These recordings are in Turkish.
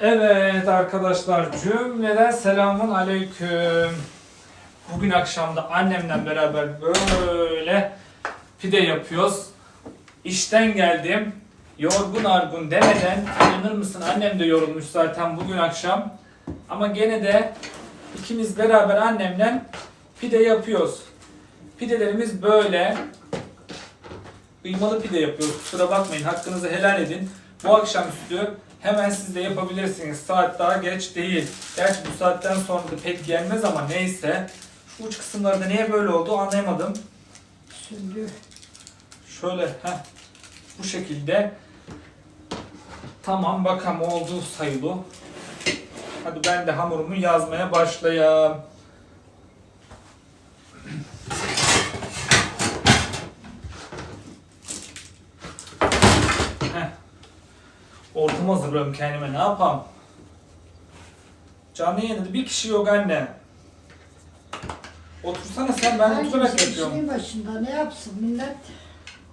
Evet arkadaşlar cümleden selamun aleyküm. Bugün akşam da annemle beraber böyle pide yapıyoruz. İşten geldim. Yorgun argun demeden inanır mısın annem de yorulmuş zaten bugün akşam. Ama gene de ikimiz beraber annemle pide yapıyoruz. Pidelerimiz böyle. Kıymalı pide yapıyoruz. Kusura bakmayın hakkınızı helal edin. Bu akşamüstü hemen siz de yapabilirsiniz. Saat daha geç değil. Gerçi bu saatten sonra da pek gelmez ama neyse. Şu uç kısımlarda niye böyle oldu anlayamadım. Şimdi Şöyle heh, bu şekilde. Tamam bakalım oldu sayılı. Hadi ben de hamurumu yazmaya başlayayım. Ortamı hazırlıyorum kendime ne yapayım? Canlı yayında bir kişi yok anne. Otursana sen ben oturarak yapıyorum. işinin başında ne yapsın millet?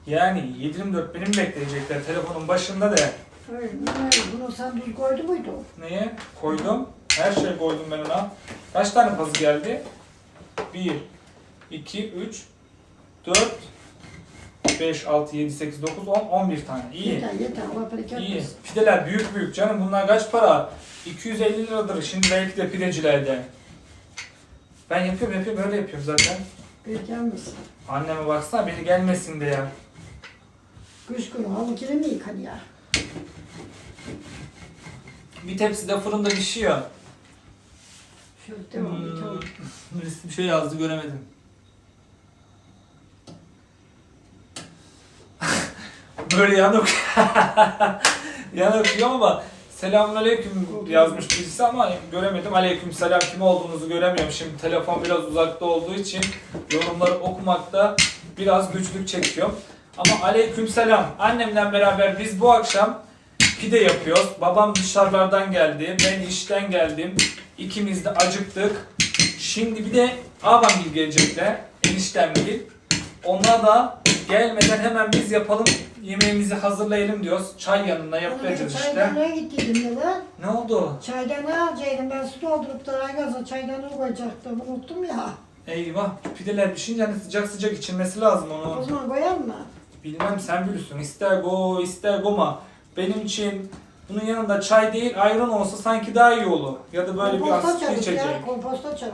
Yani 7-24 benim bekleyecekler telefonun başında de. Öyle mi? Öyle. Bunu sen düz koydu muydu? Neye? Koydum. Her şey koydum ben ona. Kaç tane pazı geldi? 1, 2, 3, 4, 5, 6, 7, 8, 9, 10, 11 tane. İyi. Yeter yeter. Allah bereket İyi. versin. Pideler büyük büyük canım. Bunlar kaç para? 250 liradır şimdi belki de pidecilerde. Ben yapıyorum yapıyorum böyle yapıyorum zaten. Bir gelmesin. Anneme baksana beni gelmesin diye. Kış günü havunkini mi yıkan ya? Bir tepsi de fırında pişiyor. Şöyle devam et. Hmm, oğlum. birisi bir şey yazdı göremedim. Böyle yanık. yanık diyor ama selamünaleyküm yazmış birisi ama göremedim. Aleyküm selam kim olduğunuzu göremiyorum. Şimdi telefon biraz uzakta olduğu için yorumları okumakta biraz güçlük çekiyorum. Ama aleyküm selam. Annemle beraber biz bu akşam pide yapıyoruz. Babam dışarılardan geldi. Ben işten geldim. İkimiz de acıktık. Şimdi bir de abamgil gelecekler. Eniştemgil. Onlar da gelmeden hemen biz yapalım. Yemeğimizi hazırlayalım diyoruz. Çay yanına yapacağız işte. çaydanlığa gittiydim de lan. Ne oldu? Çaydanlığı alacaktım. Ben su doldurup da gaza çaydanlığı koyacaktım. Unuttum ya. Eyvah pideler pişince hani sıcak sıcak içilmesi lazım O onu. zaman koyar mı? Bilmem sen bilirsin. İster go ister goma. Benim için bunun yanında çay değil ayran olsa sanki daha iyi olur. Ya da böyle bir Komposta asitli çarız içecek. ya. Komposta çarız.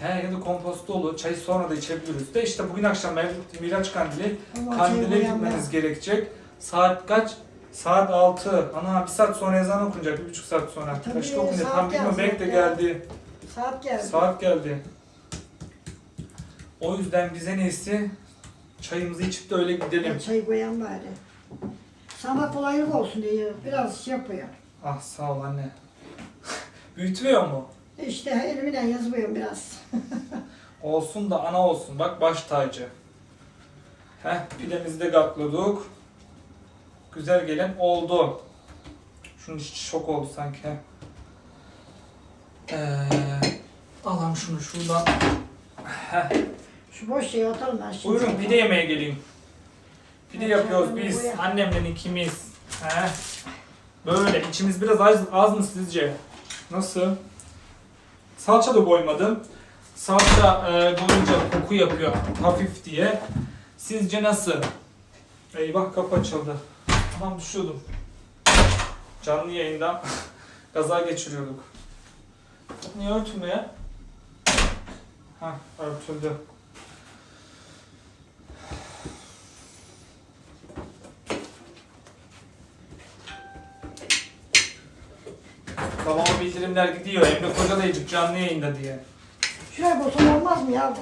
He ya da komposto olur. Çayı sonra da içebiliriz. De işte bugün akşam Mevlüt Miraç Kandili. Kandile çayı gitmeniz gerekecek. Saat kaç? Saat 6. Ana bir saat sonra ezan okunacak. Bir buçuk saat sonra. Tabii, Kaçta okunacak? saat Tam bilmiyorum. Belki de ya. geldi. Saat geldi. Saat geldi. O yüzden bize neyse çayımızı içip de öyle gidelim. Ben çayı koyan bari. Sana kolaylık olsun diye biraz şey yapıyor. Ah sağ ol anne. Büyütüyor mu? İşte elimden yazmıyorum biraz. Olsun da ana olsun. Bak baş tacı. Heh pidemizi de gakladık. Güzel gelen oldu. Şunun içi şok oldu sanki. Ee, alalım şunu şuradan. Heh. Şu boş şeyi atalım ben şimdi. Buyurun pide yemeye gelin. Pide Evet, yapıyoruz canım, biz. buyur. Annemle ikimiz. Heh. Böyle içimiz biraz az, az mı sizce? Nasıl? Salça da koymadım. Salça e, koyunca koku yapıyor hafif diye. Sizce nasıl? Eyvah kapı açıldı. Tamam düşüyordum. Canlı yayından gaza geçiriyorduk. Niye örtülmüyor? Ha örtüldü. Babama bildirimler gidiyor. Emre Koca da yiyecek canlı yayında diye. Şuraya koysam olmaz mı yavrum?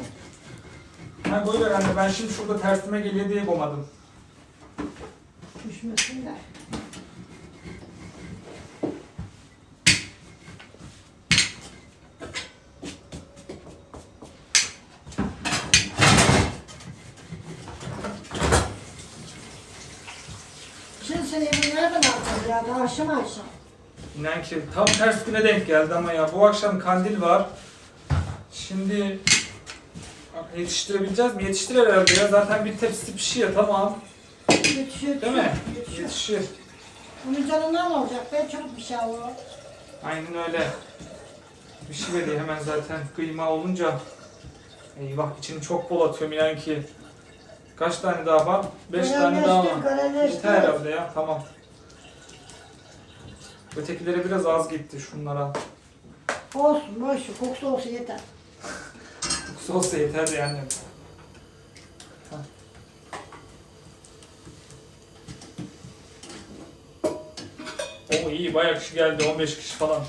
Ha koyuver anne ben şimdi şurada tersime geliyor diye koymadım. Düşmesinler. Şimdi sen evini nereden aldın ya? Daha akşam akşam. İnan ki tam ters güne denk geldi ama ya bu akşam kandil var. Şimdi yetiştirebileceğiz mi? Yetiştir herhalde ya. Zaten bir tepsi pişiyor tamam. Yetişiyor. Değil mi? Yetişiyor. Yetişir. Onun canından olacak be çok bir şey o. Aynen öyle. Bir şey veriyor hemen zaten kıyma olunca. Eyvah içini çok bol atıyorum inan ki. Kaç tane daha var? 5 tane daha var. Yeter herhalde ya tamam. Ötekilere biraz az gitti şunlara. Olsun boş ver, kokusu olsun yeter. Kokusu olsa yeter yani. O iyi bayağı kişi geldi 15 kişi falan.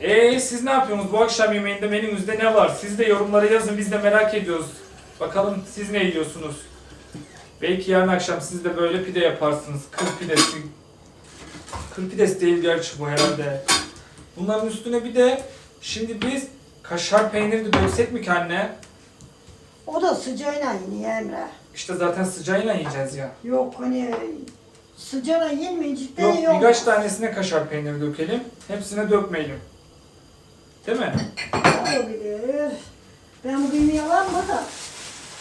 Eee siz ne yapıyorsunuz bu akşam yemeğinde menünüzde ne var? Siz de yorumlara yazın biz de merak ediyoruz. Bakalım siz ne yiyorsunuz? Belki yarın akşam siz de böyle pide yaparsınız. Kır pidesi. Kır pidesi değil gerçi bu herhalde. Bunların üstüne bir de şimdi biz kaşar peyniri de döksek mi ki anne? O da sıcağıyla yine Emre. İşte zaten sıcağıyla yiyeceğiz ya. Yok hani sıcağına yenmeyecek de Yok yok. birkaç tanesine kaşar peyniri dökelim. Hepsine dökmeyelim. Değil mi? Olabilir. Ben alayım mı da?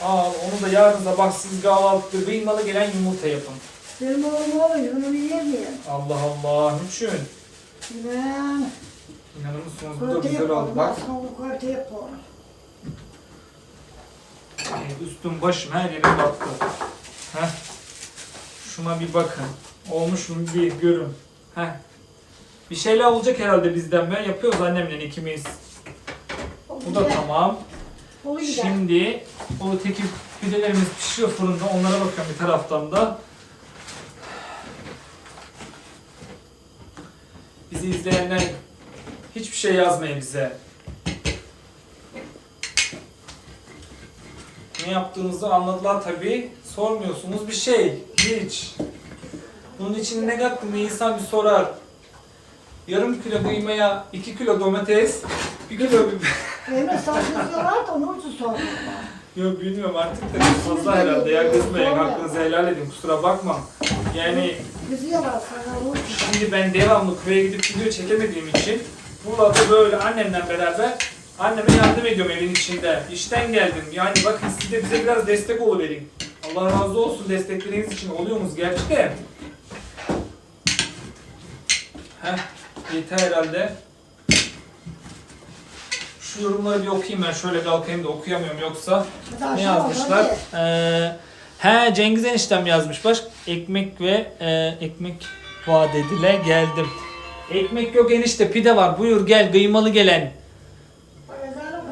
Al onu da yarın sabah siz kahvaltıda kıymalı gelen yumurta yapın. Benim oğlum oğlum bunu miyim? Allah Allah niçin? Ben İnanır mısınız bu da güzel oldu bak. Bu köfte yapalım. Ee, Üstüm başım her yerim battı. Heh. Şuna bir bakın. Olmuş mu bir görün. Heh. Bir şeyler olacak herhalde bizden be. Yapıyoruz annemle ikimiz. Bu da tamam. Şimdi o teki pidelerimiz pişiyor fırında. Onlara bakıyorum bir taraftan da. Bizi izleyenler hiçbir şey yazmayın bize. Ne yaptığımızı anladılar tabii. Sormuyorsunuz bir şey. Hiç. Bunun için ne kattın diye insan bir sorar. Yarım kilo kıymaya 2 kilo domates, 1 kilo biber. Sarsıntıda var da onun için sordum. Yok bilmiyorum artık da fazla herhalde ya kızmayın hakkınızı helal edin kusura bakma. Yani Kızıyorlar sana şimdi ben devamlı köye gidip video çekemediğim için burada böyle annemle beraber anneme yardım ediyorum evin içinde. İşten geldim yani bakın siz de bize biraz destek oluverin. Allah razı olsun destekleriniz için oluyorsunuz gerçi de. Heh yeter herhalde. Şu yorumları bir okuyayım ben şöyle kalkayım da okuyamıyorum yoksa. Ne şey yazmışlar? ki. He Cengiz eniştem yazmış. Baş ekmek ve e, ekmek vaat edile geldim. Ekmek yok enişte pide var. Buyur gel kıymalı gelen.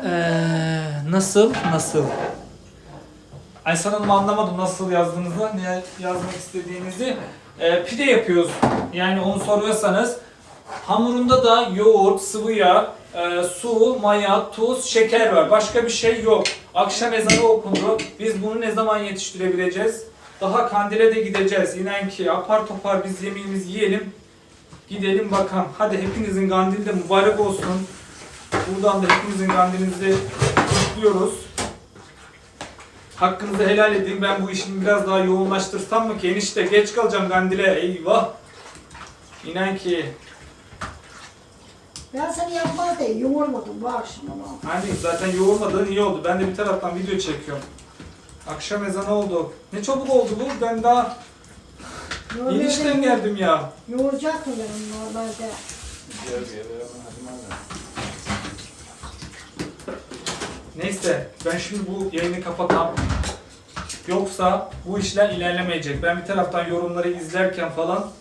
Ee, nasıl? Nasıl? Aysan Hanım anlamadım nasıl yazdığınızı, ne yazmak istediğinizi. Ee, pide yapıyoruz. Yani onu soruyorsanız hamurunda da yoğurt, sıvı yağ, e, su, maya, tuz, şeker var. Başka bir şey yok. Akşam ezanı okundu. Biz bunu ne zaman yetiştirebileceğiz? Daha kandile de gideceğiz. İnan ki apar topar biz yemeğimizi yiyelim. Gidelim bakalım. Hadi hepinizin kandili de mübarek olsun. Buradan da hepinizin kandilinizi kutluyoruz. Hakkınızı helal edin. Ben bu işimi biraz daha yoğunlaştırsam mı ki? Enişte geç kalacağım kandile. Eyvah. İnan ki. Ben seni yapmaz diye yoğurmadım bu akşam ama. Hani zaten yoğurmadığın iyi oldu. Ben de bir taraftan video çekiyorum. Akşam ezanı oldu. Ne çabuk oldu bu. Ben daha yeni işten geldim ya. Yoğuracak benim normalde? Neyse ben şimdi bu yayını kapatam. Yoksa bu işler ilerlemeyecek. Ben bir taraftan yorumları izlerken falan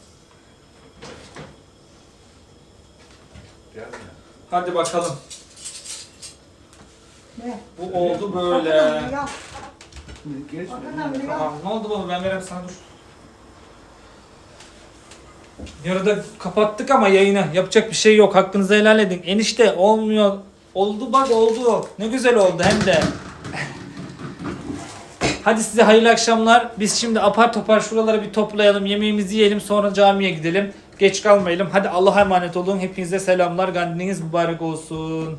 hadi bakalım. Ne? Bu oldu böyle. Bakın ya. Geç. Bakın ya. Tamam ne oldu baba ben vereyim sana dur. Yarıda kapattık ama yayını. Yapacak bir şey yok. Hakkınızı helal edin. Enişte olmuyor. Oldu bak oldu. Ne güzel oldu hem de. Hadi size hayırlı akşamlar. Biz şimdi apar topar şuraları bir toplayalım. Yemeğimizi yiyelim sonra camiye gidelim. Geç kalmayalım. Hadi Allah'a emanet olun. Hepinize selamlar. Kandiliniz mübarek olsun.